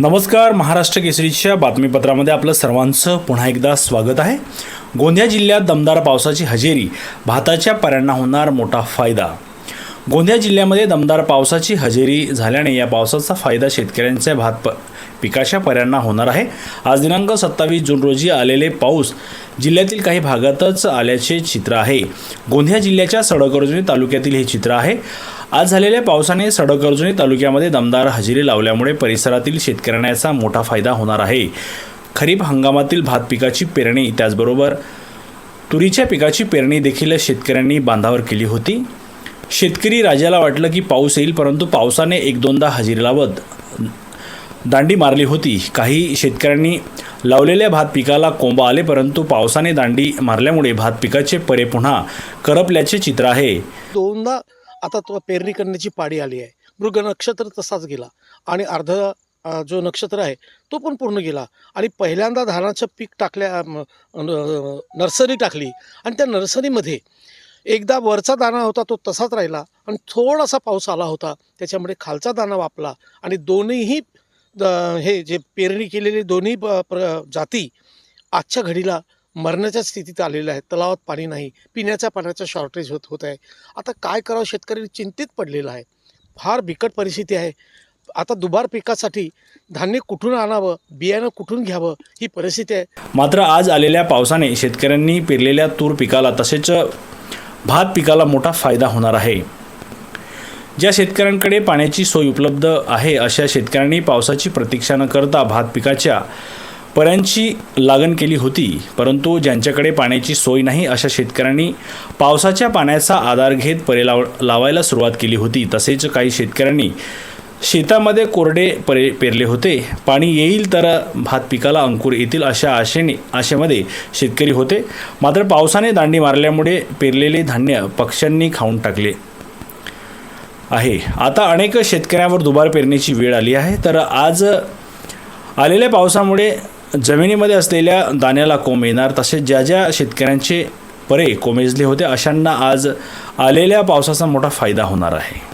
नमस्कार महाराष्ट्र केसरीच्या बातमीपत्रामध्ये आपलं सर्वांचं पुन्हा एकदा स्वागत आहे. गोंदिया जिल्ह्यात दमदार पावसाची हजेरी भाताच्या पऱ्यांना होणार मोठा फायदा गोंदिया जिल्ह्यामध्ये दमदार पावसाची हजेरी झाल्याने या पावसाचा फायदा शेतकऱ्यांच्या भात प पिकाच्या पर्यांना होणार आहे. आज दिनांक सत्तावीस जून रोजी आलेले पाऊस जिल्ह्यातील काही भागातच आल्याचे चित्र आहे. गोंदिया जिल्ह्याच्या सडकर्जुनी तालुक्यातील हे चित्र आहे. आज झालेल्या पावसाने सडकर्जुनी तालुक्यामध्ये दमदार हजेरी लावल्यामुळे परिसरातील शेतकऱ्यांना याचा मोठा फायदा होणार आहे. खरीप हंगामातील भात पिकाची पेरणी त्याचबरोबर तुरीच्या पिकाची पेरणी देखील शेतकऱ्यांनी बांधावर केली होती. शेतकरी राजाला वाटलं की पाऊस येईल परंतु पावसाने एक दोनदा हजेरी लावत दांडी मारली होती. काही शेतकऱ्यांनी लावलेल्या भात पिकाला कोंबा आले परंतु पावसाने दांडी मारल्यामुळे भात पिकाचे परे पुन्हा करपल्याचे चित्र आहे. दोनदा आता तो पेरणी करण्याची पाळी आली आहे. मृग नक्षत्र तसाच गेला आणि अर्ध जो नक्षत्र आहे तो पण पूर्ण गेला. आणि पहिल्यांदा धानाचं पीक टाकल्या नर्सरी टाकली आणि त्या नर्सरीमध्ये एकदा वरचा दाणा होता तो तसाच राहिला आणि थोडासा पाऊस आला होता. त्याच्यामुळे खालचा दाणा वापला आणि दोन्हीही द- हे जे पेरणी केलेले दोन्ही प- प्र जाती आजच्या घडीला मरण्याच्या स्थितीत आलेल्या आहेत. तलावात पाणी नाही पिण्याच्या पाण्याचा शॉर्टेज होत होत आहे. आता काय करावं शेतकरी चिंतित पडलेला आहे. फार बिकट परिस्थिती आहे. आता दुबार पिकासाठी धान्य कुठून आणावं बियाणं कुठून घ्यावं ही परिस्थिती आहे. मात्र आज आलेल्या पावसाने शेतकऱ्यांनी पेरलेल्या तूर पिकाला तसेच भात पिकाला मोठा फायदा होणार आहे. ज्या शेतकऱ्यांकडे पाण्याची सोय उपलब्ध आहे अशा शेतकऱ्यांनी पावसाची प्रतीक्षा न करता भात पिकाच्या पर्यांची लागण केली होती. परंतु ज्यांच्याकडे पाण्याची सोय नाही अशा शेतकऱ्यांनी पावसाच्या पाण्याचा आधार घेत परे लाव लावायला सुरुवात केली होती. तसेच काही शेतकऱ्यांनी शेतामध्ये कोरडे परे पेरले होते. पाणी येईल तर भात पिकाला अंकुर येतील अशा आशेने आशेमध्ये शेतकरी होते. मात्र पावसाने दांडी मारल्यामुळे पेरलेले धान्य पक्ष्यांनी खाऊन टाकले आहे. आता अनेक शेतकऱ्यांवर दुबार पेरण्याची वेळ आली आहे. तर आज आलेल्या पावसामुळे जमिनीमध्ये असलेल्या दाण्याला कोंब येणार तसेच ज्या ज्या शेतकऱ्यांचे परे कोमेजले होते अशांना आज आलेल्या पावसाचा मोठा फायदा होणार आहे.